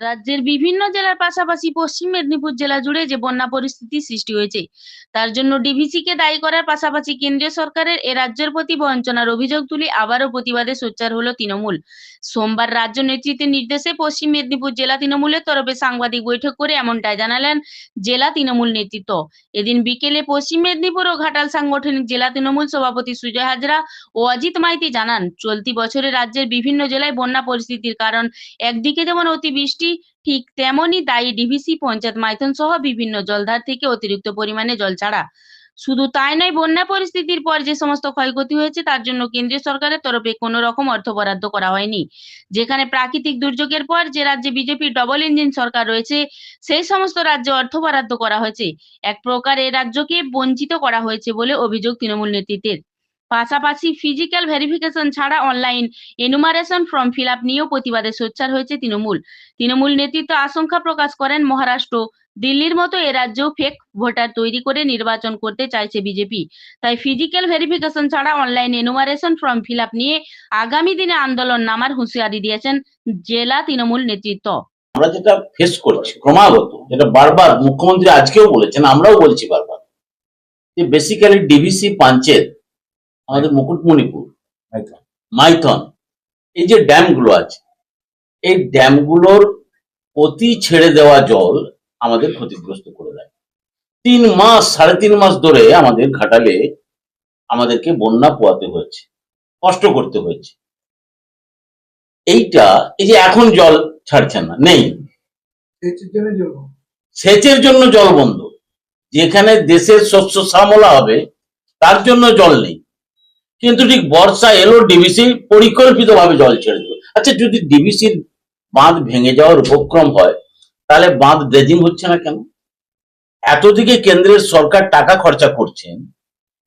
রাজ্যের বিভিন্ন জেলার পাশাপাশি পশ্চিম মেদিনীপুর জেলা জুড়ে যে বন্যা পরিস্থিতি সৃষ্টি হয়েছে, তার জন্য ডিভিসি কে দায়ী করার পাশাপাশি কেন্দ্রীয় সরকারের এ রাজ্যের প্রতি বঞ্চনার অভিযোগ তুলে আবারও প্রতিবাদে সোচ্চার হলো তৃণমূল। সোমবার রাজ্য নেতৃত্বের নির্দেশে পশ্চিম মেদিনীপুর জেলা তৃণমূলের তরফে সাংবাদিক বৈঠক করে এমনটাই জানালেন জেলা তৃণমূল নেতৃত্ব। এদিন বিকেলে পশ্চিম মেদিনীপুর ও ঘাটাল সাংগঠনিক জেলা তৃণমূল সভাপতি সুজয় হাজরা ও অজিত মাইতি জানান, চলতি বছরে রাজ্যের বিভিন্ন জেলায় বন্যা পরিস্থিতির কারণ একদিকে যেমন অতিবৃষ্টি ঠিক তেমনই দায়ী ডিভিসি পঞ্চায়েত মাইথন সহ বিভিন্ন জলধার থেকে অতিরিক্ত পরিমাণে জল ছাড়া। শুধু তাই নয়, বন্যা পরিস্থিতির পর যে সমস্ত ক্ষয়ক্ষতি হয়েছে, তার জন্য কেন্দ্রীয় সরকারের তরফে কোনো রকম অর্থ বরাদ্দ করা হয়নি। যেখানে প্রাকৃতিক দুর্যোগের পর যে রাজ্যে বিজেপির ডবল ইঞ্জিন সরকার রয়েছে, সেই সমস্ত রাজ্যে অর্থ বরাদ্দ করা হয়েছে। এক প্রকার এ রাজ্যকে বঞ্চিত করা হয়েছে বলে অভিযোগ তৃণমূল নেতৃত্বের। পাশাপাশি ফিজিক্যাল ভেরিফিকেশন ছাড়া online enumeration form fill up নিয়েও প্রতিবাদে সোচ্চার হয়েছে তৃণমূল। তৃণমূল নেতৃত্ব আশঙ্কা প্রকাশ করেন মহারাষ্ট্র। দিল্লির মতো এ রাজ্যেও ফেক ভোটার তৈরি করে নির্বাচন করতে চাইছে বিজেপি। তাই ফিজিক্যাল ভেরিফিকেশন ছাড়া online enumeration form fill up নিয়ে আগামী দিনে আন্দোলন নামার হুঁশিয়ারি দিয়েছেন জেলা তৃণমূল নেতৃত্ব। আমরা যেটা ফেস করছি ক্রমাগত, যেটা বারবার মুখ্যমন্ত্রী আজকেও বলেছেন, আমরাও বলছি বারবার, যে বেসিক্যালি ডিভিসি পাঞ্চেত আমাদের মুকুটমণিপুর মাইথন এই যে ড্যামগুলো আছে এই ড্যামগুলোর অতি ছেড়ে দেওয়া জল আমাদের ক্ষতিগ্রস্ত করে দেয়। তিন মাস সাড়ে তিন মাস ধরে আমাদের ঘাটালে আমাদেরকে বন্যা পোয়াতে হয়েছে কষ্ট করতে হয়েছে। এইটা এই যে এখন জল ছাড়ছে না নেই। সেচের জন্য জল বন্ধ। যেখানে দেশের শস্য শ্যামলা হবে তার জন্য জল নেই। কিন্তু ঠিক বর্ষা এলো ডিবিসি পরিকল্পিতভাবে জল ছেড়ে দিল। আচ্ছা যদি ডিবিসির বাঁধ ভেঙে যাওয়ার উপক্রম হয়, তাহলে বাঁধ ড্রেজিং হচ্ছে না কেন? এত দিকে কেন্দ্রের সরকার টাকা খরচা করছেন,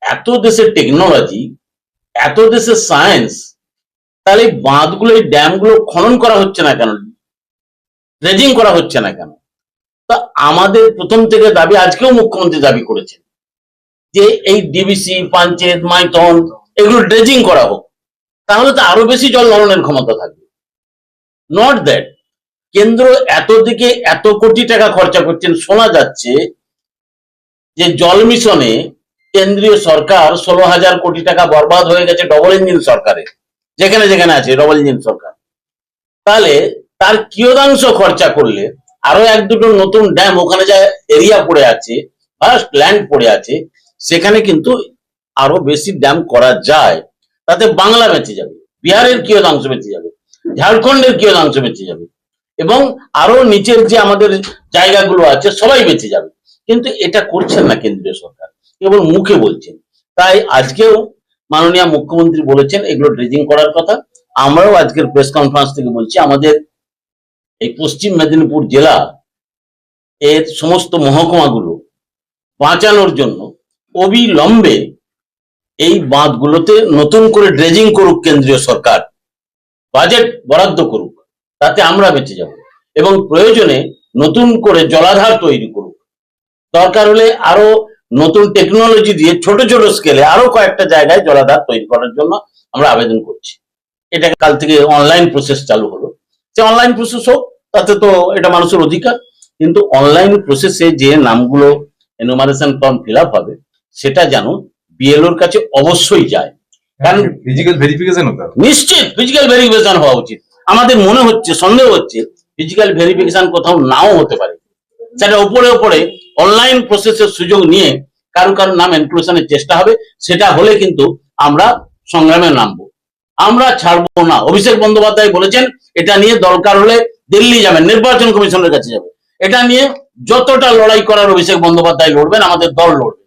এত দেশের টেকনোলজি এত দেশের সায়েন্স তাহলে বাঁধগুলো, এই ড্যামগুলো খনন করা হচ্ছে না কেন? ড্রেজিং করা হচ্ছে না কেন? তা আমাদের প্রথম থেকে দাবি, আজকেও মুখ্যমন্ত্রী দাবি করেছেন যে এই ডিবিসি পাঞ্চেত, মাইথন এগুলো ড্রেজিং করা হোক, তাহলে তো আরও বেশি জল ধারণের ক্ষমতা থাকবে। নট দ্যাট কেন্দ্র এত দিকে এত কোটি টাকা খরচা করছেন, শোনা যাচ্ছে যে জল মিশনে কেন্দ্রীয় সরকার ষোলো হাজার কোটি টাকা বরবাদ হয়ে গেছে ডবল ইঞ্জিন সরকারের যেখানে যেখানে আছে ডবল ইঞ্জিন সরকার। তাহলে তার কিয়দাংশ খরচা করলে আরও এক দুটো নতুন ড্যাম ওখানে যা এরিয়া পড়ে আছে ফার্স্ট ল্যান্ড পড়ে আছে, সেখানে কিন্তু আরও বেশি ড্যাম করা যায়, তাতে বাংলা বেঁচে যাবে, বিহারের কিয়দাংশ বেঁচে যাবে, ঝাড়খণ্ডের কিয়দাংশ বেঁচে যাবে, এবং আরও নিচের যে আমাদের জায়গাগুলো আছে সবাই বেঁচে যাবে। কিন্তু এটা করছেন না কেন্দ্রীয় সরকার, কেবল মুখে বলছেন। তাই আজকেও মাননীয় মুখ্যমন্ত্রী বলেছেন, এগুলো ড্রেজিং করার কথা। আমরাও আজকের প্রেস কনফারেন্স থেকে বলছি, আমাদের এই পশ্চিম মেদিনীপুর জেলা এর সমস্ত মহকুমাগুলো বাঁচানোর জন্য অবিলম্বে এই বাঁধগুলোতে নতুন করে ড্রেজিং করুক কেন্দ্রীয় সরকার। বাজেট বরাদ্দ করুক, তাতে আমরা বেঁচে যাব এবং প্রয়োজনে নতুন করে জলাধার তৈরি করুক। দরকার হলে আরও নতুন টেকনোলজি দিয়ে ছোট ছোট স্কেলে আরও কয়েকটা জায়গায় জলাধার তৈরি করার জন্য আমরা আবেদন করছি। এটা কাল থেকে অনলাইন প্রসেস চালু হলো। সে অনলাইন প্রসেস হোক, তাতে তো এটা মানুষের অধিকার। কিন্তু অনলাইন প্রসেসে যে নামগুলো এনুমারেশন ফর্ম ফিল হবে, সেটা যেন বিএলওর কাছে অবশ্যই যায়। কারণ ফিজিক্যাল ভেরিফিকেশন হতে নিশ্চিত ফিজিক্যাল ভেরিফিকেশন হওয়া উচিত। আমাদের মনে হচ্ছে সন্দেহ হচ্ছে ফিজিক্যাল ভেরিফিকেশন কোথাও নাও হতে পারে। সেটা উপরে উপরে অনলাইন প্রসেসের সুযোগ নিয়ে কারও কারও নাম ইনক্লুশনের চেষ্টা হবে সেটা হলে কিন্তু আমরা সংগ্রামে নামবো। আমরা ছাড়বো না। অভিষেক বন্দ্যোপাধ্যায় বলেছেন এটা নিয়ে দরকার হলে দিল্লি যাবেন নির্বাচন কমিশনের কাছে যাবে এটা নিয়ে যতটা লড়াই করার অভিষেক বন্দ্যোপাধ্যায় লড়বেন আমাদের দল লড়বে।